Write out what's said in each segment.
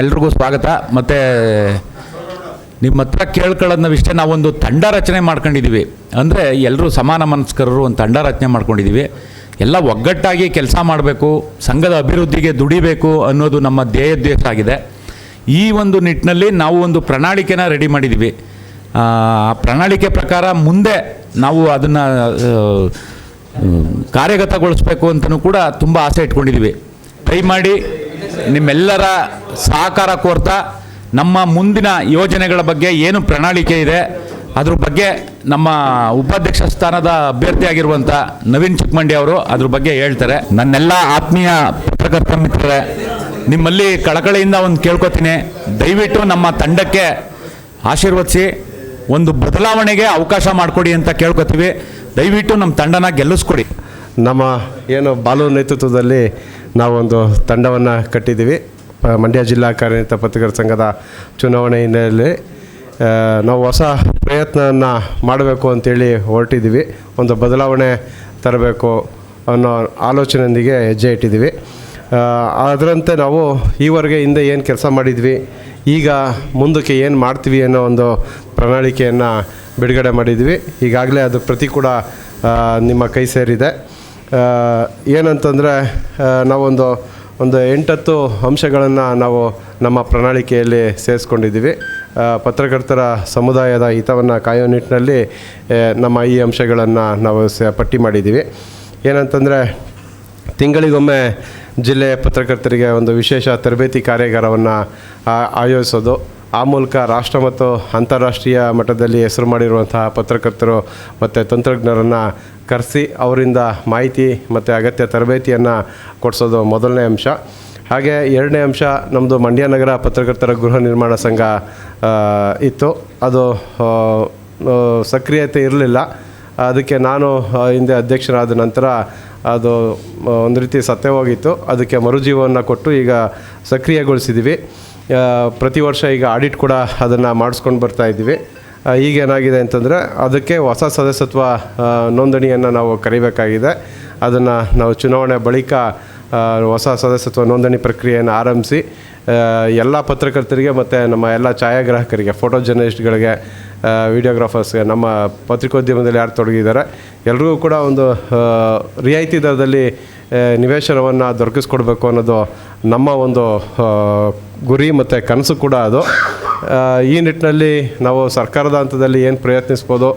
ಎಲ್ರಿಗೂ ಸ್ವಾಗತ. ಮತ್ತು ನಿಮ್ಮ ಹತ್ರ ಕೇಳ್ಕೊಳ್ಳೋದನ್ನ ವಿಷಯ ನಾವೊಂದು ತಂಡ ರಚನೆ ಮಾಡ್ಕೊಂಡಿದ್ದೀವಿ ಅಂದರೆ ಎಲ್ಲರೂ ಸಮಾನ ಮನಸ್ಕರರು ಒಂದು ತಂಡ ರಚನೆ ಮಾಡ್ಕೊಂಡಿದ್ದೀವಿ ಎಲ್ಲ ಒಗ್ಗಟ್ಟಾಗಿ ಕೆಲಸ ಮಾಡಬೇಕು, ಸಂಘದ ಅಭಿವೃದ್ಧಿಗೆ ದುಡಿಬೇಕು ಅನ್ನೋದು ನಮ್ಮ ಧ್ಯೇಯೋದ್ದೇಶ ಆಗಿದೆ. ಈ ಒಂದು ನಿಟ್ಟಿನಲ್ಲಿ ನಾವು ಒಂದು ಪ್ರಣಾಳಿಕೆನ ರೆಡಿ ಮಾಡಿದ್ದೀವಿ ಆ ಪ್ರಣಾಳಿಕೆ ಪ್ರಕಾರ ಮುಂದೆ ನಾವು ಅದನ್ನು ಕಾರ್ಯಗತಗೊಳಿಸ್ಬೇಕು ಅಂತಲೂ ಕೂಡ ತುಂಬ ಆಸೆ ಇಟ್ಕೊಂಡಿದ್ದೀವಿ ದಯಮಾಡಿ ನಿಮ್ಮೆಲ್ಲರ ಸಹಕಾರ ಕೋರ್ತಾ ನಮ್ಮ ಮುಂದಿನ ಯೋಜನೆಗಳ ಬಗ್ಗೆ ಏನು ಪ್ರಣಾಳಿಕೆ ಇದೆ, ಅದ್ರ ಬಗ್ಗೆ ನಮ್ಮ ಉಪಾಧ್ಯಕ್ಷ ಸ್ಥಾನದ ಅಭ್ಯರ್ಥಿಯಾಗಿರುವಂಥ ನವೀನ್ ಚಿಕ್ಕಮಂಡಿ ಅವರು ಅದ್ರ ಬಗ್ಗೆ ಹೇಳ್ತಾರೆ. ನನ್ನೆಲ್ಲ ಆತ್ಮೀಯ ಪತ್ರಕರ್ತ ಮಿತ್ರರೇ, ನಿಮ್ಮಲ್ಲಿ ಕಳಕಳಿಯಿಂದ ಒಂದು ಕೇಳ್ಕೊತೀನಿ. ದಯವಿಟ್ಟು ನಮ್ಮ ತಂಡಕ್ಕೆ ಆಶೀರ್ವದಿಸಿ, ಒಂದು ಬದಲಾವಣೆಗೆ ಅವಕಾಶ ಮಾಡಿಕೊಡಿ ಅಂತ ಕೇಳ್ಕೊತೀವಿ. ದಯವಿಟ್ಟು ನಮ್ಮ ತಂಡನ ಗೆಲ್ಲಿಸ್ಕೊಡಿ. ನಮ್ಮ ಏನು ಬಾಲು ನೇತೃತ್ವದಲ್ಲಿ ನಾವೊಂದು ತಂಡವನ್ನು ಕಟ್ಟಿದ್ದೀವಿ. ಮಂಡ್ಯ ಜಿಲ್ಲಾ ಕಾರ್ಯನಿರತ ಪತ್ರಕರ್ತರ ಸಂಘದ ಚುನಾವಣೆ ಹಿನ್ನೆಲೆಯಲ್ಲಿ ನಾವು ಹೊಸ ಪ್ರಯತ್ನವನ್ನು ಮಾಡಬೇಕು ಅಂತೇಳಿ ಹೊರಟಿದ್ದೀವಿ. ಒಂದು ಬದಲಾವಣೆ ತರಬೇಕು ಅನ್ನೋ ಆಲೋಚನೆಯೊಂದಿಗೆ ಹೆಜ್ಜೆ ಇಟ್ಟಿದ್ದೀವಿ. ಅದರಂತೆ ನಾವು ಈವರೆಗೆ ಹಿಂದೆ ಏನು ಕೆಲಸ ಮಾಡಿದ್ವಿ, ಈಗ ಮುಂದಕ್ಕೆ ಏನು ಮಾಡ್ತೀವಿ ಅನ್ನೋ ಒಂದು ಪ್ರಣಾಳಿಕೆಯನ್ನು ಬಿಡುಗಡೆ ಮಾಡಿದ್ವಿ ಈಗಾಗಲೇ ಅದು ಪ್ರತಿ ಕೂಡ ನಿಮ್ಮ ಕೈ ಸೇರಿದೆ. ಏನಂತಂದರೆ ನಾವೊಂದು, ಒಂದು ಎಂಟತ್ತು ಅಂಶಗಳನ್ನು ನಾವು ನಮ್ಮ ಪ್ರಣಾಳಿಕೆಯಲ್ಲಿ ಸೇರಿಸ್ಕೊಂಡಿದ್ದೀವಿ. ಪತ್ರಕರ್ತರ ಸಮುದಾಯದ ಹಿತವನ್ನು ಕಾಯೋ ನಿಟ್ಟಿನಲ್ಲಿ ನಮ್ಮ ಈ ಅಂಶಗಳನ್ನು ನಾವು ಸ, ಪಟ್ಟಿ ಮಾಡಿದ್ದೀವಿ. ಏನಂತಂದರೆ, ತಿಂಗಳಿಗೊಮ್ಮೆ ಜಿಲ್ಲೆಯ ಪತ್ರಕರ್ತರಿಗೆ ಒಂದು ವಿಶೇಷ ತರಬೇತಿ ಕಾರ್ಯಾಗಾರವನ್ನು ಆಯೋಜಿಸೋದು. ಆ ಮೂಲಕ ರಾಷ್ಟ್ರ ಮತ್ತು ಅಂತಾರಾಷ್ಟ್ರೀಯ ಮಟ್ಟದಲ್ಲಿ ಹೆಸರು ಮಾಡಿರುವಂತಹ ಪತ್ರಕರ್ತರು ಮತ್ತು ತಂತ್ರಜ್ಞರನ್ನು ಕರೆಸಿ ಅವರಿಂದ ಮಾಹಿತಿ ಮತ್ತು ಅಗತ್ಯ ತರಬೇತಿಯನ್ನು ಕೊಡಿಸೋದು ಮೊದಲನೇ ಅಂಶ. ಹಾಗೆ ಎರಡನೇ ಅಂಶ ನಮ್ಮದು ಮಂಡ್ಯ ನಗರ ಪತ್ರಕರ್ತರ ಗೃಹ ನಿರ್ಮಾಣ ಸಂಘ ಇತ್ತು. ಅದು ಸಕ್ರಿಯತೆ ಇರಲಿಲ್ಲ. ಅದಕ್ಕೆ ನಾನು ಹಿಂದೆ ಅಧ್ಯಕ್ಷರಾದ ನಂತರ ಅದು ಒಂದು ರೀತಿ ಸತ್ಯ ಹೋಗಿತ್ತು. ಅದಕ್ಕೆ ಮರುಜೀವವನ್ನು ಕೊಟ್ಟು ಈಗ ಸಕ್ರಿಯಗೊಳಿಸಿದ್ದೀವಿ ಪ್ರತಿ ವರ್ಷ ಈಗ ಆಡಿಟ್ ಕೂಡ ಅದನ್ನು ಮಾಡಿಸ್ಕೊಂಡು ಬರ್ತಾ ಇದ್ದೀವಿ. ಆ, ಈಗೇನಾಗಿದೆ ಅಂತಂದರೆ ಅದಕ್ಕೆ ಹೊಸ ಸದಸ್ಯತ್ವ ನೋಂದಣಿಯನ್ನು ನಾವು ಕರಿಬೇಕಾಗಿದೆ. ಅದನ್ನು ನಾವು ಚುನಾವಣೆ ಬಳಿಕ ಹೊಸ ಸದಸ್ಯತ್ವ ನೋಂದಣಿ ಪ್ರಕ್ರಿಯೆಯನ್ನು ಆರಂಭಿಸಿ ಎಲ್ಲ ಪತ್ರಕರ್ತರಿಗೆ ಮತ್ತು ನಮ್ಮ ಎಲ್ಲ ಛಾಯಾಗ್ರಾಹಕರಿಗೆ ಫೋಟೋ ಜರ್ನಲಿಸ್ಟ್ಗಳಿಗೆ ವಿಡಿಯೋಗ್ರಾಫರ್ಸ್ಗೆ ನಮ್ಮ ಪತ್ರಿಕೋದ್ಯಮದಲ್ಲಿ ಯಾರು ತೊಡಗಿದ್ದಾರೆ, ಎಲ್ರಿಗೂ ಕೂಡ ಒಂದು ರಿಯಾಯಿತಿ ದರದಲ್ಲಿ ನಿವೇಶನವನ್ನು ದೊರಕಿಸ್ಕೊಡ್ಬೇಕು ಅನ್ನೋದು ನಮ್ಮ ಒಂದು ಗುರಿ ಮತ್ತು ಕನಸು ಕೂಡ ಅದು. ಈ ನಿಟ್ಟಿನಲ್ಲಿ ನಾವು ಸರ್ಕಾರದ ಹಂತದಲ್ಲಿ ಏನು ಪ್ರಯತ್ನಿಸ್ಬೋದು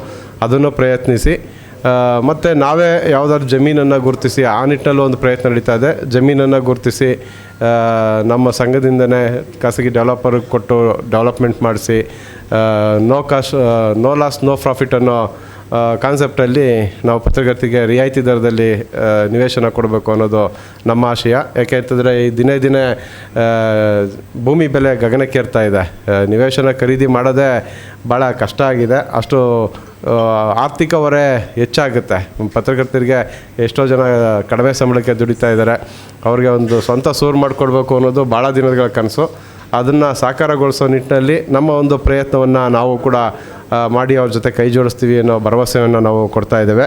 ಅದನ್ನು ಪ್ರಯತ್ನಿಸಿ. ಮತ್ತು ನಾವೇ ಯಾವುದಾದ್ರು ಜಮೀನನ್ನು ಗುರುತಿಸಿ ಆ ನಿಟ್ಟಿನಲ್ಲೂ ಒಂದು ಪ್ರಯತ್ನ ನಡೀತಾ ಇದೆ. ಜಮೀನನ್ನು ಗುರುತಿಸಿ ನಮ್ಮ ಸಂಘದಿಂದನೇ ಖಾಸಗಿ ಡೆವಲಪರ್ಗೆ ಕೊಟ್ಟು ಡೆವಲಪ್ಮೆಂಟ್ ಮಾಡಿಸಿ no cost no loss, no ಪ್ರಾಫಿಟನ್ನು ಕಾನ್ಸೆಪ್ಟಲ್ಲಿ ನಾವು ಪತ್ರಕರ್ತಿಗೆ ರಿಯಾಯಿತಿ ದರದಲ್ಲಿ ನಿವೇಶನ ಕೊಡಬೇಕು ಅನ್ನೋದು ನಮ್ಮ ಆಶಯ. ಯಾಕೆ ಅಂತಂದರೆ ಈ ದಿನೇ ದಿನೇ ಭೂಮಿ ಬೆಲೆ ಗಗನಕ್ಕೇರ್ತಾ ಇದೆ. ನಿವೇಶನ ಖರೀದಿ ಮಾಡೋದೇ ಭಾಳ ಕಷ್ಟ ಆಗಿದೆ. ಅಷ್ಟು ಆರ್ಥಿಕ ಹೊರೆ ಹೆಚ್ಚಾಗುತ್ತೆ. ಪತ್ರಕರ್ತರಿಗೆ ಎಷ್ಟೋ ಜನ ಕಡಿಮೆ ಸಂಬಳಕ್ಕೆ ದುಡಿತಾ ಇದ್ದಾರೆ. ಅವ್ರಿಗೆ ಒಂದು ಸ್ವಂತ ಸೂರು ಮಾಡಿಕೊಡ್ಬೇಕು ಅನ್ನೋದು ಭಾಳ ದಿನಗಳ ಕನಸು. ಅದನ್ನು ಸಾಕಾರಗೊಳಿಸೋ ನಿಟ್ಟಿನಲ್ಲಿ ನಮ್ಮ ಒಂದು ಪ್ರಯತ್ನವನ್ನು ನಾವು ಕೂಡ ಮಾಡಿ ಅವ್ರ ಜೊತೆ ಕೈ ಜೋಡಿಸ್ತೀವಿ ಅನ್ನೋ ಭರವಸೆಯನ್ನು ನಾವು ಕೊಡ್ತಾ ಇದ್ದೇವೆ.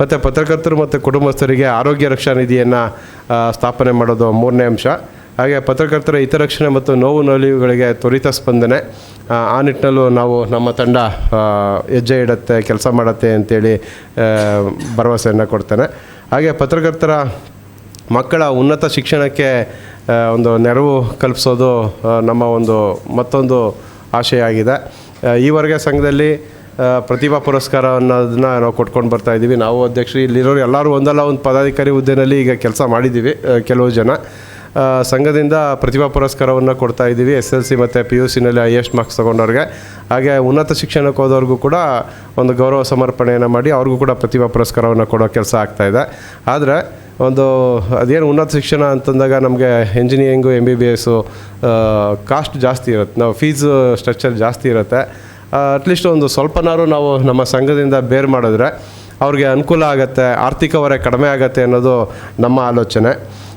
ಮತ್ತು ಪತ್ರಕರ್ತರು ಮತ್ತು ಕುಟುಂಬಸ್ಥರಿಗೆ ಆರೋಗ್ಯ ರಕ್ಷಾ ನಿಧಿಯನ್ನು ಸ್ಥಾಪನೆ ಮಾಡೋದು ಮೂರನೇ ಅಂಶ. ಹಾಗೆ ಪತ್ರಕರ್ತರ ಹಿತರಕ್ಷಣೆ ಮತ್ತು ನೋವು ನಲಿವುಗಳಿಗೆ ತ್ವರಿತ ಸ್ಪಂದನೆ ಆ, ನಿಟ್ಟಿನಲ್ಲೂ ನಾವು ನಮ್ಮ ತಂಡ ಹೆಜ್ಜೆ ಇಡುತ್ತೆ ಕೆಲಸ ಮಾಡುತ್ತೆ ಅಂತೇಳಿ ಆ, ಭರವಸೆಯನ್ನು ಕೊಡ್ತೇನೆ. ಹಾಗೆ ಪತ್ರಕರ್ತರ ಮಕ್ಕಳ ಉನ್ನತ ಶಿಕ್ಷಣಕ್ಕೆ ಒಂದು ನೆರವು ಕಲ್ಪಿಸೋದು ನಮ್ಮ ಒಂದು ಮತ್ತೊಂದು ಆಶಯ ಆಗಿದೆ ಈವರೆಗೆ ಸಂಘದಲ್ಲಿ ಪ್ರತಿಭಾ ಪುರಸ್ಕಾರ ಅನ್ನೋದನ್ನ ನಾವು ಕೊಟ್ಕೊಂಡು ಬರ್ತಾ ಇದ್ದೀವಿ. ನಾವು ಅಧ್ಯಕ್ಷರು, ಇಲ್ಲಿರೋರು ಎಲ್ಲರೂ ಒಂದಲ್ಲ, ಒಂದು ಪದಾಧಿಕಾರಿ ಹುದ್ದೆಯಲ್ಲಿ ಈಗ ಕೆಲಸ ಮಾಡಿದ್ದೀವಿ ಕೆಲವು ಜನ. ಸಂಘದಿಂದ ಪ್ರತಿಭಾ ಪುರಸ್ಕಾರವನ್ನು ಕೊಡ್ತಾ ಇದ್ದೀವಿ. ಎಸ್ ಎಲ್ ಸಿ ಮತ್ತು ಪಿ ಯು ಸಿನಲ್ಲಿ ಹೈಯೆಸ್ಟ್ ಮಾರ್ಕ್ಸ್ ತೊಗೊಂಡವ್ರಿಗೆ. ಹಾಗೆ ಉನ್ನತ ಶಿಕ್ಷಣಕ್ಕೆ ಹೋದವ್ರಿಗೂ ಕೂಡ ಒಂದು ಗೌರವ ಸಮರ್ಪಣೆಯನ್ನು ಮಾಡಿ ಅವ್ರಿಗೂ ಕೂಡ ಪ್ರತಿಭಾ ಪುರಸ್ಕಾರವನ್ನು ಕೊಡೋ ಕೆಲಸ ಆಗ್ತಾಯಿದೆ ಆದರೆ ಒಂದು ಅದೇನು ಉನ್ನತ ಶಿಕ್ಷಣ ಅಂತಂದಾಗ ನಮಗೆ engineering M B B S cost ಜಾಸ್ತಿ ಇರುತ್ತೆ. ನಾವು ಫೀಸ್ ಸ್ಟ್ರಕ್ಚರ್ ಜಾಸ್ತಿ ಇರುತ್ತೆ. ಅಟ್ಲೀಸ್ಟ್ ಒಂದು ಸ್ವಲ್ಪನಾರು ನಾವು ನಮ್ಮ ಸಂಘದಿಂದ ಬೇರ್ ಮಾಡಿದ್ರೆ ಅವ್ರಿಗೆ ಅನುಕೂಲ ಆಗುತ್ತೆ, ಆರ್ಥಿಕ ಹೊರೆ ಕಡಿಮೆ ಆಗುತ್ತೆ ಅನ್ನೋದು ನಮ್ಮ ಆಲೋಚನೆ.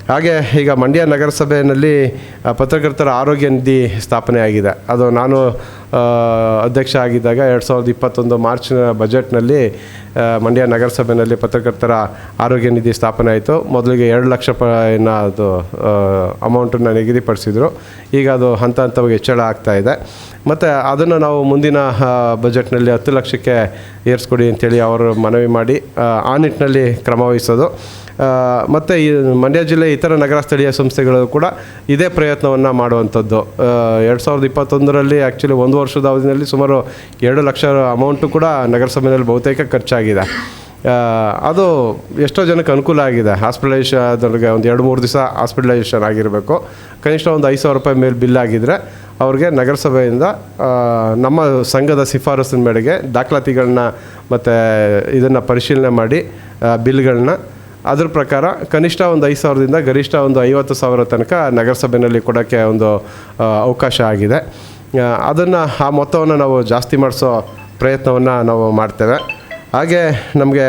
ಹಾಗೆ ಈಗ ಮಂಡ್ಯ ನಗರಸಭೆಯಲ್ಲಿ ಪತ್ರಕರ್ತರ ಆರೋಗ್ಯ ನಿಧಿ ಸ್ಥಾಪನೆ ಆಗಿದೆ. ಅದು ನಾನು ಅಧ್ಯಕ್ಷ ಆಗಿದ್ದಾಗ ಎರಡು ಸಾವಿರದ ಇಪ್ಪತ್ತೊಂದು ಮಾರ್ಚ್ನ ಬಜೆಟ್ನಲ್ಲಿ ಮಂಡ್ಯ ನಗರಸಭೆಯಲ್ಲಿ ಪತ್ರಕರ್ತರ ಆರೋಗ್ಯ ನಿಧಿ ಸ್ಥಾಪನೆ ಆಯಿತು. ಮೊದಲಿಗೆ ಎರಡು ಲಕ್ಷ ರೂಪಾಯಿನ ಅದು ಅಮೌಂಟನ್ನು ನಿಗದಿಪಡಿಸಿದರು. ಈಗ ಅದು ಹಂತ ಹಂತವಾಗಿ ಹೆಚ್ಚಳ ಆಗ್ತಾ ಇದೆ. ಮತ್ತು ಅದನ್ನು ನಾವು ಮುಂದಿನ ಬಜೆಟ್ನಲ್ಲಿ ಹತ್ತು ಲಕ್ಷಕ್ಕೆ ಏರಿಸ್ಕೊಡಿ ಅಂತೇಳಿ ಅವರು ಮನವಿ ಮಾಡಿ ಆ, ನಿಟ್ಟಿನಲ್ಲಿ ಕ್ರಮ ವಹಿಸೋದು. ಮತ್ತು ಈ ಮಂಡ್ಯ ಜಿಲ್ಲೆ ಇತರ ನಗರ ಸ್ಥಳೀಯ ಸಂಸ್ಥೆಗಳು ಕೂಡ ಇದೇ ಪ್ರಯತ್ನವನ್ನು ಮಾಡುವಂಥದ್ದು. ಎರಡು ಸಾವಿರದ ಇಪ್ಪತ್ತೊಂದರಲ್ಲಿ ಆ್ಯಕ್ಚುಲಿ ಒಂದು ವರ್ಷದ ಅವಧಿಯಲ್ಲಿ ಸುಮಾರು ಎರಡು ಲಕ್ಷ ಅಮೌಂಟು ಕೂಡ ನಗರಸಭೆಯಲ್ಲಿ ಬಹುತೇಕ ಖರ್ಚಾಗಿದೆ. ಅದು ಎಷ್ಟೋ ಜನಕ್ಕೆ ಅನುಕೂಲ ಆಗಿದೆ. ಹಾಸ್ಪಿಟಲೈಸೇಷನ್ ಅದ್ರಿಗೆ ಒಂದು ಎರಡು ಮೂರು ದಿವಸ ಹಾಸ್ಪಿಟಲೈಸೇಷನ್ ಆಗಿರಬೇಕು. ಕನಿಷ್ಠ ಒಂದು ಐದು ಸಾವಿರ ರೂಪಾಯಿ ಮೇಲೆ ಬಿಲ್ ಆಗಿದ್ದರೆ ಅವ್ರಿಗೆ ನಗರಸಭೆಯಿಂದ ನಮ್ಮ ಸಂಘದ ಶಿಫಾರಸಿನ ಮೇರೆಗೆ ದಾಖಲಾತಿಗಳನ್ನ ಮತ್ತು ಇದನ್ನು ಪರಿಶೀಲನೆ ಮಾಡಿ ಬಿಲ್ಗಳನ್ನ ಅದ್ರ ಪ್ರಕಾರ ಕನಿಷ್ಠ ಒಂದು ಐದು ಸಾವಿರದಿಂದ ಗರಿಷ್ಠ ಒಂದು ಐವತ್ತು ಸಾವಿರ ತನಕ ನಗರಸಭೆಯಲ್ಲಿ ಕೊಡೋಕ್ಕೆ ಒಂದು ಅವಕಾಶ ಆಗಿದೆ. ಅದನ್ನು ಆ ಮೊತ್ತವನ್ನು ನಾವು ಜಾಸ್ತಿ ಮಾಡಿಸೋ ಪ್ರಯತ್ನವನ್ನು ನಾವು ಮಾಡ್ತೇವೆ. ಹಾಗೆ ನಮಗೆ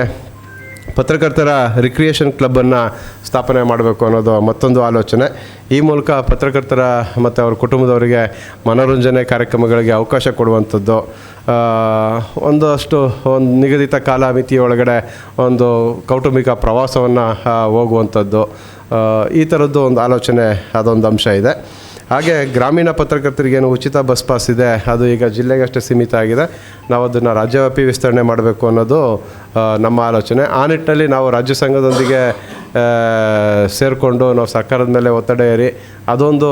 ಪತ್ರಕರ್ತರ ರಿಕ್ರಿಯೇಷನ್ ಕ್ಲಬ್ಬನ್ನು ಸ್ಥಾಪನೆ ಮಾಡಬೇಕು ಅನ್ನೋದು ಮತ್ತೊಂದು ಆಲೋಚನೆ. ಈ ಮೂಲಕ ಪತ್ರಕರ್ತರ ಮತ್ತು ಅವ್ರ ಕುಟುಂಬದವರಿಗೆ ಮನೋರಂಜನೆ ಕಾರ್ಯಕ್ರಮಗಳಿಗೆ ಅವಕಾಶ ಕೊಡುವಂಥದ್ದು. ಒಂದಷ್ಟು ಒಂದು ನಿಗದಿತ ಕಾಲಮಿತಿ ಒಳಗಡೆ ಒಂದು ಕೌಟುಂಬಿಕ ಪ್ರವಾಸವನ್ನು ಹೋಗುವಂಥದ್ದು. ಈ ಥರದ್ದು ಒಂದು ಆಲೋಚನೆ, ಅದೊಂದು ಅಂಶ ಇದೆ. ಹಾಗೆ ಗ್ರಾಮೀಣ ಪತ್ರಕರ್ತರಿಗೇನು ಉಚಿತ ಬಸ್ ಪಾಸ್ ಇದೆ, ಅದು ಈಗ ಜಿಲ್ಲೆಗಷ್ಟೇ ಸೀಮಿತ ಆಗಿದೆ. ನಾವು ಅದನ್ನು ರಾಜ್ಯವ್ಯಾಪಿ ವಿಸ್ತರಣೆ ಮಾಡಬೇಕು ಅನ್ನೋದು ನಮ್ಮ ಆಲೋಚನೆ. ಆ ನಿಟ್ಟಿನಲ್ಲಿ ನಾವು ರಾಜ್ಯ ಸಂಘದೊಂದಿಗೆ ಸೇರಿಕೊಂಡು ನಾವು ಸರ್ಕಾರದ ಮೇಲೆ ಒತ್ತಡ ಏರಿ ಅದೊಂದು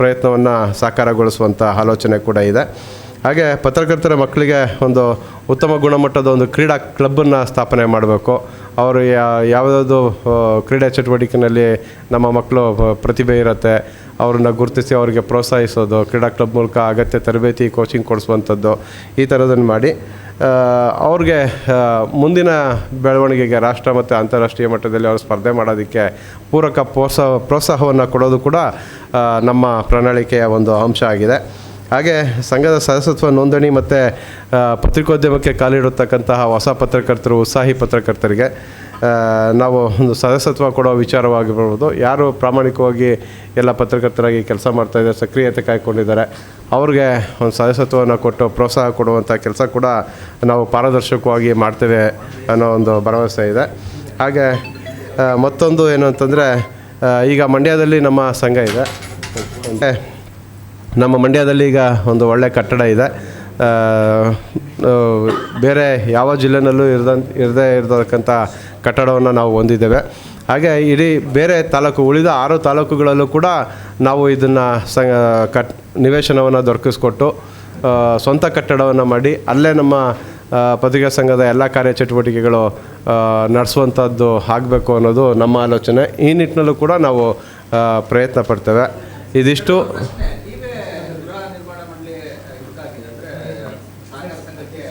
ಪ್ರಯತ್ನವನ್ನು ಸಾಕಾರಗೊಳಿಸುವಂಥ ಆಲೋಚನೆ ಕೂಡ ಇದೆ. ಹಾಗೆ ಪತ್ರಕರ್ತರ ಮಕ್ಕಳಿಗೆ ಒಂದು ಉತ್ತಮ ಗುಣಮಟ್ಟದ ಒಂದು ಕ್ರೀಡಾ ಕ್ಲಬ್ಬನ್ನು ಸ್ಥಾಪನೆ ಮಾಡಬೇಕು. ಅವರು ಯಾವುದಾದ್ರು ಕ್ರೀಡಾ ಚಟುವಟಿಕೆಯಲ್ಲಿ ನಮ್ಮ ಮಕ್ಕಳು ಪ್ರತಿಭೆ ಇರುತ್ತೆ. ಅವ್ರನ್ನ ಗುರುತಿಸಿ ಅವರಿಗೆ ಪ್ರೋತ್ಸಾಹಿಸೋದು, ಕ್ರೀಡಾ ಕ್ಲಬ್ ಮೂಲಕ ಅಗತ್ಯ ತರಬೇತಿ ಕೋಚಿಂಗ್ ಕೊಡಿಸುವಂಥದ್ದು ಈ ಥರದನ್ನು ಮಾಡಿ. ಅವ್ರಿಗೆ ಮುಂದಿನ ಬೆಳವಣಿಗೆಗೆ ರಾಷ್ಟ್ರ ಮತ್ತು ಅಂತಾರಾಷ್ಟ್ರೀಯ ಮಟ್ಟದಲ್ಲಿ ಅವರು ಸ್ಪರ್ಧೆ ಮಾಡೋದಕ್ಕೆ ಪೂರಕ ಪ್ರೋತ್ಸಾಹ ಪ್ರೋತ್ಸಾಹವನ್ನು ಕೊಡೋದು ಕೂಡ ನಮ್ಮ ಪ್ರಣಾಳಿಕೆಯ ಒಂದು ಅಂಶ ಆಗಿದೆ. ಹಾಗೆ ಸಂಘದ ಸದಸ್ಯತ್ವ ನೋಂದಣಿ ಮತ್ತು ಪತ್ರಿಕೋದ್ಯಮಕ್ಕೆ ಕಾಲಿಡತಕ್ಕಂತಹ ಹೊಸ ಪತ್ರಕರ್ತರು, ಉತ್ಸಾಹಿ ಪತ್ರಕರ್ತರಿಗೆ ನಾವು ಒಂದು ಸದಸ್ಯತ್ವ ಕೊಡೋ ವಿಚಾರವಾಗಿರ್ಬೋದು ಯಾರು ಪ್ರಾಮಾಣಿಕವಾಗಿ ಎಲ್ಲ ಪತ್ರಕರ್ತರಾಗಿ ಕೆಲಸ ಮಾಡ್ತಾಯಿದ್ದಾರೆ ಸಕ್ರಿಯತೆ ಕಾಯ್ಕೊಂಡಿದ್ದಾರೆ, ಅವ್ರಿಗೆ ಒಂದು ಸದಸ್ಯತ್ವವನ್ನು ಕೊಟ್ಟು ಪ್ರೋತ್ಸಾಹ ಕೊಡುವಂಥ ಕೆಲಸ ಕೂಡ ನಾವು ಪಾರದರ್ಶಕವಾಗಿ ಮಾಡ್ತೇವೆ ಅನ್ನೋ ಒಂದು ಭರವಸೆ ಇದೆ. ಹಾಗೆ ಮತ್ತೊಂದು ಏನು ಅಂತಂದರೆ ಈಗ ಮಂಡ್ಯದಲ್ಲಿ ನಮ್ಮ ಸಂಘ ಇದೆ. ನಮ್ಮ ಮಂಡ್ಯದಲ್ಲಿ ಈಗ ಒಂದು ಒಳ್ಳೆ ಕಟ್ಟಡ ಇದೆ. ಬೇರೆ ಯಾವ ಜಿಲ್ಲೆನಲ್ಲೂ ಇರದ, ಇರದೇ ಇರತಕ್ಕಂಥ ಕಟ್ಟಡವನ್ನು ನಾವು ಹೊಂದಿದ್ದೇವೆ. ಹಾಗೆ ಇಡೀ ಬೇರೆ ತಾಲೂಕು, ಉಳಿದ ಆರು ತಾಲೂಕುಗಳಲ್ಲೂ ಕೂಡ ನಾವು ಇದನ್ನು ಸ ಕಟ್, ನಿವೇಶನವನ್ನು ದೊರಕಿಸ್ಕೊಟ್ಟು ಸ್ವಂತ ಕಟ್ಟಡವನ್ನು ಮಾಡಿ, ಅಲ್ಲೇ ನಮ್ಮ ಪತ್ರಿಕಾ ಸಂಘದ ಎಲ್ಲ ಕಾರ್ಯಚಟುವಟಿಕೆಗಳು ನಡೆಸುವಂಥದ್ದು ಆಗಬೇಕು ಅನ್ನೋದು ನಮ್ಮ ಆಲೋಚನೆ. ಈ ನಿಟ್ಟಿನಲ್ಲೂ ಕೂಡ ನಾವು ಪ್ರಯತ್ನ ಪಡ್ತೇವೆ. ಇದಿಷ್ಟು ನೀವೇ ಗೃಹ ನಿರ್ಮಾಣ ಮಂಡಳಿ ಇದಾಗಿದೆ ಅಂದ್ರೆ ಸಹಕಾರ ಸಂಘಕ್ಕೆ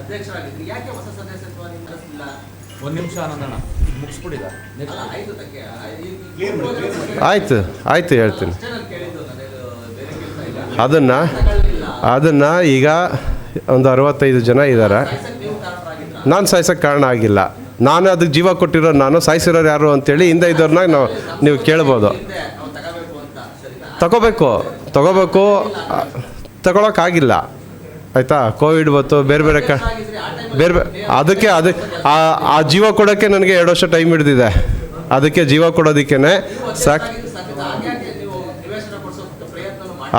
ಅಧ್ಯಕ್ಷರಾಗಿದ್ರಿ ಯಾಕೆ ಹೊಸ ಸದಸ್ಯತ್ವ ನೀವು ಕಳಿಸ್ಲಿಲ್ಲ ಒಂದು ನಿಮಿಷ ಆನಂದಣ್ಣ. ಮುಗಿಸ್ಬಿಡಿದ. ಅಲ್ಲ ಆಯ್ತು ಆಯಿತು ಆಯಿತು ಹೇಳ್ತೀನಿ. ಅದನ್ನ ಅದನ್ನ ಕೇಳಿದ್ದು ಬೇರೆ ಕೆಲಸ ಇಲ್ಲ. ಅದನ್ನು ಅದನ್ನು ಈಗ ಒಂದು ಅರವತ್ತೈದು ಜನ ಇದ್ದಾರೆ ನಾನು ಸಾಯ್ಸೋಕ್ಕೆ ಕಾರಣ ಆಗಿಲ್ಲ. ನಾನು ಅದಕ್ಕೆ ಜೀವ ಕೊಟ್ಟಿರೋ ನಾನು ಸಾಯಿಸಿರೋರು ಯಾರು ಅಂತೇಳಿ ಹಿಂದೆ ಇದ್ದವ್ರನ್ನ ನಾವು ನೀವು ಕೇಳ್ಬೋದು. ತಗೋಬೇಕು ತಗೋಬೇಕು ತಗೊಳಕ್ಕಾಗಿಲ್ಲ. ಆಯಿತಾ? ಕೋವಿಡ್ ಬಂತು ಬೇರೆ ಬೇರೆ ಕ ಬೇರೆ ಅದಕ್ಕೆ ಅದು, ಆ ಜೀವ ಕೊಡೋಕ್ಕೆ ನನಗೆ ಎರಡು ವರ್ಷ ಟೈಮ್ ಹಿಡಿದಿದೆ. ಅದಕ್ಕೆ ಜೀವ ಕೊಡೋದಕ್ಕೇ ಸಾಕು.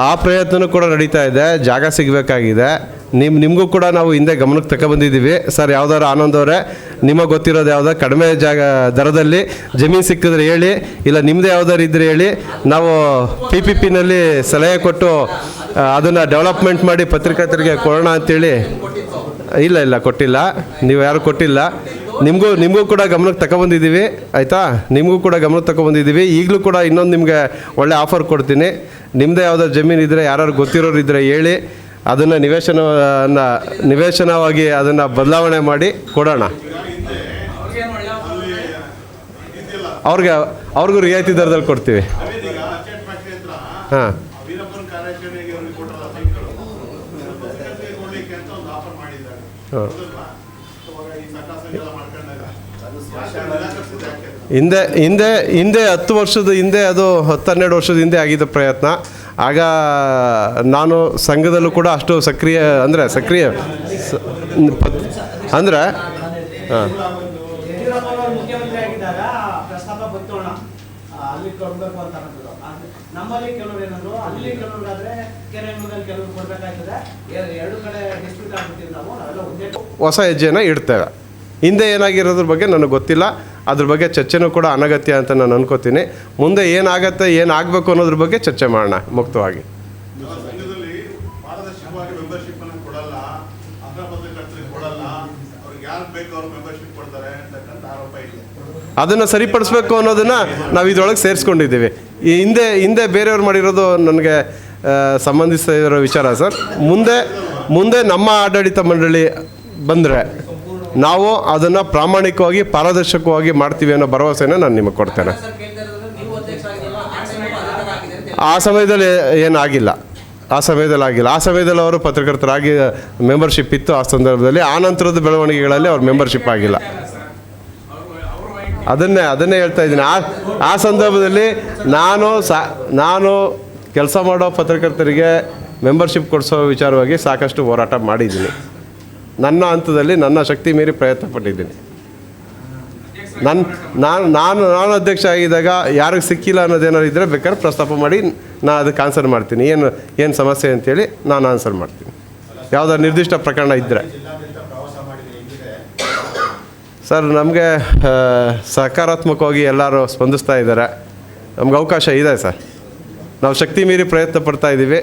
ಆ ಪ್ರಯತ್ನವೂ ಕೂಡ ನಡೀತಾ ಇದೆ, ಜಾಗ ಸಿಗಬೇಕಾಗಿದೆ. ನಿಮ್ಮ ನಿಮಗೂ ಕೂಡ ನಾವು ಹಿಂದೆ ಗಮನಕ್ಕೆ ತಗೊಬಂದಿದ್ದೀವಿ ಸರ್, ಯಾವ್ದಾದ್ರು ಆನಂದ್ ಅವರೇ, ನಿಮಗೆ ಗೊತ್ತಿರೋದು ಯಾವುದೋ ಕಡಿಮೆ ಜಾಗ, ದರದಲ್ಲಿ ಜಮೀನು ಸಿಕ್ಕಿದ್ರೆ ಹೇಳಿ, ಇಲ್ಲ ನಿಮ್ಮದೇ ಯಾವ್ದಾರು ಇದ್ದರೆ ಹೇಳಿ, ನಾವು ಪಿ ಪಿ ಪಿನಲ್ಲಿ ಸಲಹೆ ಕೊಟ್ಟು ಅದನ್ನು ಡೆವಲಪ್ಮೆಂಟ್ ಮಾಡಿ ಪತ್ರಿಕರ್ತರಿಗೆ ಕೊಡೋಣ ಅಂತೇಳಿ ಇಲ್ಲ ಇಲ್ಲ, ಕೊಟ್ಟಿಲ್ಲ. ನೀವು ಯಾರು ಕೊಟ್ಟಿಲ್ಲ. ನಿಮಗೂ ನಿಮಗೂ ಕೂಡ ಗಮನಕ್ಕೆ ತಗೊಬಂದಿದ್ದೀವಿ ಆಯಿತಾ? ನಿಮಗೂ ಕೂಡ ಗಮನಕ್ಕೆ ತಗೊಬಂದಿದ್ದೀವಿ ಈಗಲೂ ಕೂಡ ಇನ್ನೊಂದು ನಿಮಗೆ ಒಳ್ಳೆ ಆಫರ್ ಕೊಡ್ತೀನಿ. ನಿಮ್ಮದೇ ಯಾವುದಾದ್ರು ಜಮೀನು ಇದ್ದರೆ ಯಾರು ಗೊತ್ತಿರೋರು ಇದ್ದರೆ ಹೇಳಿ, ಅದನ್ನು ನಿವೇಶನ ನಿವೇಶನವಾಗಿ ಅದನ್ನು ಬದಲಾವಣೆ ಮಾಡಿ ಕೊಡೋಣ. ಅವ್ರಿಗೆ, ಅವ್ರಿಗೂ ರಿಯಾಯಿತಿ ದರದಲ್ಲಿ ಕೊಡ್ತೀವಿ. ಹಾಂ ವೀರಪ್ಪನ ಕಾರ್ಯಾಚರಣೆಗೆ ಅವ್ರಿಗೆ ಕೊಟ್ಟಲ್ಲ ಸೈಟ್ಗಳು ಪತ್ರಿಕರ್ತರಿಗೆ ಕೊಡ್ಲಿಕ್ಕೆ ಅಂತ ಒಂದು ಆಫರ್ ಮಾಡಿದ್ದಾರೆ ಹಾಂ ಹೌದಲ್ವಾ? ಅವಾಗ ಈ ಸಕಾಸ ಎಲ್ಲ ಮಾಡ್ಕೊಂಡಾಗ ನಿರಾಕರಿಸಿದ್ದು ಯಾಕೆ ಹಿಂದೆ ಹಿಂದೆ ಹಿಂದೆ ಹತ್ತು ವರ್ಷದ ಹಿಂದೆ ಅದು ಹತ್ತು ಹನ್ನೆರಡು ವರ್ಷದ ಹಿಂದೆ ಆಗಿದ್ದ ಪ್ರಯತ್ನ. ಆಗ ನಾನು ಸಂಘದಲ್ಲೂ ಕೂಡ ಅಷ್ಟು ಸಕ್ರಿಯ, ಅಂದರೆ ಸಕ್ರಿಯ ಅಂದರೆ, ಹಾಂ. ಅಲ್ಲಿ ಕೊಡ್ಬೇಕು ಅಂತ ಅನ್ನೋದು. ನಮ್ಮಲ್ಲಿ ಕೆಲವರು ಏನಂದ್ರು ಅಲ್ಲಿ ಕೆಲವ್ರಿಗಾದ್ರೆ ಕೆರೆ ಮೂಲದಲ್ಲಿ ಕೆಲವ್ರು ಕೊಡ್ಬೇಕಾಗ್ತದೆ ಎರಡು ಕಡೆ ಡಿಸ್ಪ್ಯೂಟ್ ಆಗ್ಬಿಟ್ಟಿದ್ದು ನಾವು ನಾವೆಲ್ಲ ಒಂದೇ ಹೊಸ ಹೆಜ್ಜೆನ ಇಡ್ತೇವೆ. ಹಿಂದೆ ಏನಾಗಿರೋದ್ರ ಬಗ್ಗೆ ನನಗೆ ಗೊತ್ತಿಲ್ಲ. ಅದ್ರ ಬಗ್ಗೆ ಚರ್ಚೆನೂ ಕೂಡ ಅನಗತ್ಯ ಅಂತ ನಾನು ಅನ್ಕೋತೀನಿ. ಮುಂದೆ ಏನಾಗತ್ತೆ ಏನಾಗಬೇಕು ಅನ್ನೋದ್ರ ಬಗ್ಗೆ ಚರ್ಚೆ ಮಾಡೋಣ ಮುಕ್ತವಾಗಿ ನಮ್ಮ ಸಂಘದಲ್ಲಿ ಪಾರದರ್ಶಕವಾಗಿ ಮೆಂಬರ್ಶಿಪ್ ಅನ್ನು ಕೊಡಲ್ಲ ಅಗ್ರ ಪತ್ರಕರ್ತರಿಗೆ ಕೊಡಲ್ಲ ಅವ್ರಿಗೆ ಯಾರು ಬೇಕು ಅವ್ರು ಮೆಂಬರ್ಶಿಪ್ ಕೊಡ್ತಾರೆ ಅಂತಕ್ಕಂಥ ಆರೋಪ ಇದೆ ಅದನ್ನು ಸರಿಪಡಿಸ್ಬೇಕು ಅನ್ನೋದನ್ನು ನಾವು ಇದ್ರೊಳಗೆ ಸೇರಿಸ್ಕೊಂಡಿದ್ದೀವಿ. ಈ ಹಿಂದೆ ಹಿಂದೆ ಬೇರೆಯವ್ರು ಮಾಡಿರೋದು ನನಗೆ ಸಂಬಂಧಿಸಿರೋ ವಿಚಾರ ಸರ್. ಮುಂದೆ ಮುಂದೆ ನಮ್ಮ ಆಡಳಿತ ಮಂಡಳಿ ಬಂದರೆ ನಾವು ಅದನ್ನು ಪ್ರಾಮಾಣಿಕವಾಗಿ, ಪಾರದರ್ಶಕವಾಗಿ ಮಾಡ್ತೀವಿ ಅನ್ನೋ ಭರವಸೆನ ನಾನು ನಿಮಗೆ ಕೊಡ್ತೇನೆ. ಆ ಸಮಯದಲ್ಲಿ ಏನಾಗಿಲ್ಲ. ಆ ಸಮಯದಲ್ಲಿ ಆಗಿಲ್ಲ ಆ ಸಮಯದಲ್ಲಿ ಅವರು ಪತ್ರಕರ್ತರಾಗಿ ಮೆಂಬರ್ಶಿಪ್ ಇತ್ತು ಆ ಸಂದರ್ಭದಲ್ಲಿ. ಆ ನಂತರದ ಬೆಳವಣಿಗೆಗಳಲ್ಲಿ ಅವ್ರ ಮೆಂಬರ್ಶಿಪ್ ಆಗಿಲ್ಲ. ಅದನ್ನೇ ಅದನ್ನೇ ಹೇಳ್ತಾ ಇದ್ದೀನಿ. ಆ ಆ ಸಂದರ್ಭದಲ್ಲಿ ನಾನು ಸಾ, ನಾನು ಕೆಲಸ ಮಾಡೋ ಪತ್ರಕರ್ತರಿಗೆ ಮೆಂಬರ್ಶಿಪ್ ಕೊಡಿಸೋ ವಿಚಾರವಾಗಿ ಸಾಕಷ್ಟು ಹೋರಾಟ ಮಾಡಿದ್ದೀನಿ. ನನ್ನ ಹಂತದಲ್ಲಿ ನನ್ನ ಶಕ್ತಿ ಮೀರಿ ಪ್ರಯತ್ನ ಪಟ್ಟಿದ್ದೀನಿ. ನನ್ನ ನಾನು ನಾನು ನಾನು ಅಧ್ಯಕ್ಷ ಆಗಿದ್ದಾಗ ಯಾರಿಗೆ ಸಿಕ್ಕಿಲ್ಲ ಅನ್ನೋದೇನಾದ್ರು ಇದ್ದರೆ ಬೇಕಾದ್ರೆ ಪ್ರಸ್ತಾಪ ಮಾಡಿ ನಾನು ಅದಕ್ಕೆ ಆನ್ಸರ್ ಮಾಡ್ತೀನಿ. ಏನು ಏನು ಸಮಸ್ಯೆ ಅಂತೇಳಿ ನಾನು ಆನ್ಸರ್ ಮಾಡ್ತೀನಿ. ಯಾವುದಾದ್ರು ನಿರ್ದಿಷ್ಟ ಪ್ರಕರಣ ಇದ್ದರೆ ಸರ್, ನಮಗೆ ಸಕಾರಾತ್ಮಕವಾಗಿ ಎಲ್ಲರೂ ಸ್ಪಂದಿಸ್ತಾ ಇದ್ದಾರೆ. ನಮ್ಗೆ ಅವಕಾಶ ಇದೆ ಸರ್. ನಾವು ಶಕ್ತಿ ಮೀರಿ ಪ್ರಯತ್ನ ಪಡ್ತಾ ಇದ್ದೀವಿ.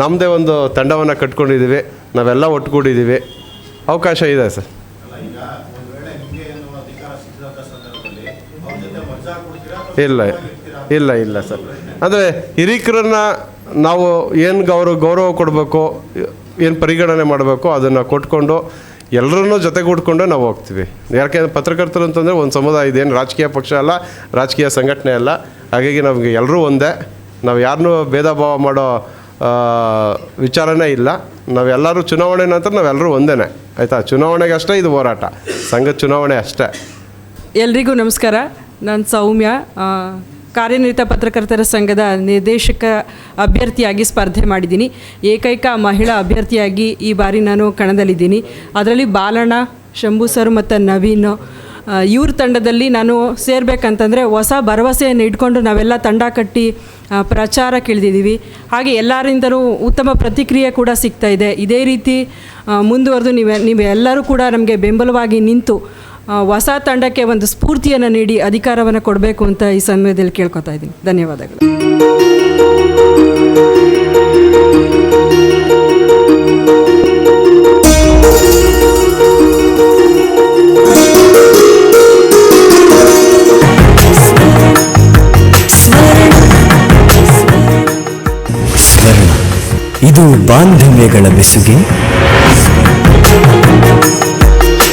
ನಮ್ಮದೇ ಒಂದು ತಂಡವನ್ನು ಕಟ್ಕೊಂಡಿದ್ದೀವಿ. ನಾವೆಲ್ಲ ಒಟ್ಟುಗೂಡಿದ್ದೀವಿ. ಅವಕಾಶ ಇದೆ ಸರ್. ಇಲ್ಲ ಇಲ್ಲ ಇಲ್ಲ ಸರ್. ಅಂದರೆ ಹಿರಿಕರನ್ನ ನಾವು ಏನು ಗೌರವ ಗೌರವ ಕೊಡಬೇಕು, ಏನು ಪರಿಗಣನೆ ಮಾಡಬೇಕು ಅದನ್ನು ಕೊಟ್ಕೊಂಡು ಎಲ್ಲರನ್ನೂ ಜೊತೆಗೂಡ್ಕೊಂಡು ನಾವು ಹೋಗ್ತೀವಿ. ಯಾಕೆಂದ್ರೆ ಪತ್ರಕರ್ತರು ಅಂತಂದರೆ ಒಂದು ಸಮುದಾಯ ಇದೇನು ರಾಜಕೀಯ ಪಕ್ಷ ಅಲ್ಲ, ರಾಜಕೀಯ ಸಂಘಟನೆ ಅಲ್ಲ. ಹಾಗಾಗಿ ನಮಗೆ ಎಲ್ಲರೂ ಒಂದೇ. ನಾವು ಯಾರನ್ನೂ ಭೇದ ಭಾವ ಮಾಡೋ ವಿಚಾರನೇ ಇಲ್ಲ. ನಾವೆಲ್ಲರೂ ಚುನಾವಣೆ ನಂತರ ನಾವೆಲ್ಲರೂ ಒಂದೇ ಆಯಿತಾ? ಚುನಾವಣೆಗೆ ಅಷ್ಟೇ ಇದು ಹೋರಾಟ. ಸಂಘ ಚುನಾವಣೆ ಅಷ್ಟೇ. ಎಲ್ರಿಗೂ ನಮಸ್ಕಾರ. ನಾನು ಸೌಮ್ಯ ಕಾರ್ಯನಿರತ ಪತ್ರಕರ್ತರ ಸಂಘದ ನಿರ್ದೇಶಕ ಅಭ್ಯರ್ಥಿಯಾಗಿ ಸ್ಪರ್ಧೆ ಮಾಡಿದ್ದೀನಿ. ಏಕೈಕ ಮಹಿಳಾ ಅಭ್ಯರ್ಥಿಯಾಗಿ ಈ ಬಾರಿ ನಾನು ಕಣದಲ್ಲಿದ್ದೀನಿ. ಅದರಲ್ಲಿ ಬಾಲಣ್ಣ, ಶಂಭು ಸರ್ ಮತ್ತು ನವೀನ್ ಇವ್ರ ತಂಡದಲ್ಲಿ ನಾನು ಸೇರಬೇಕಂತಂದರೆ ಹೊಸ ಭರವಸೆಯನ್ನು ಇಟ್ಕೊಂಡು ನಾವೆಲ್ಲ ತಂಡ ಕಟ್ಟಿ ಪ್ರಚಾರ ಪ್ರಚಾರಕ್ಕೆ ಇಳಿದಿದ್ದೀವಿ ಹಾಗೆ ಎಲ್ಲರಿಂದಲೂ ಉತ್ತಮ ಪ್ರತಿಕ್ರಿಯೆ ಕೂಡ ಸಿಗ್ತಾ ಇದೆ. ಇದೇ ರೀತಿ ಮುಂದುವರೆದು ನೀವೆ, ನೀವೆಲ್ಲರೂ ಕೂಡ ನಮಗೆ ಬೆಂಬಲವಾಗಿ ನಿಂತು ಹೊಸ ತಂಡಕ್ಕೆ ಒಂದು ಸ್ಫೂರ್ತಿಯನ್ನು ನೀಡಿ ಅಧಿಕಾರವನ್ನು ಕೊಡಬೇಕು ಅಂತ ಈ ಸಮಯದಲ್ಲಿ ಕೇಳ್ಕೊತಾ ಇದ್ದೀನಿ. ಧನ್ಯವಾದಗಳು. ಇದು ಬಾಂಧವ್ಯಗಳ ಬೆಸುಗೆ.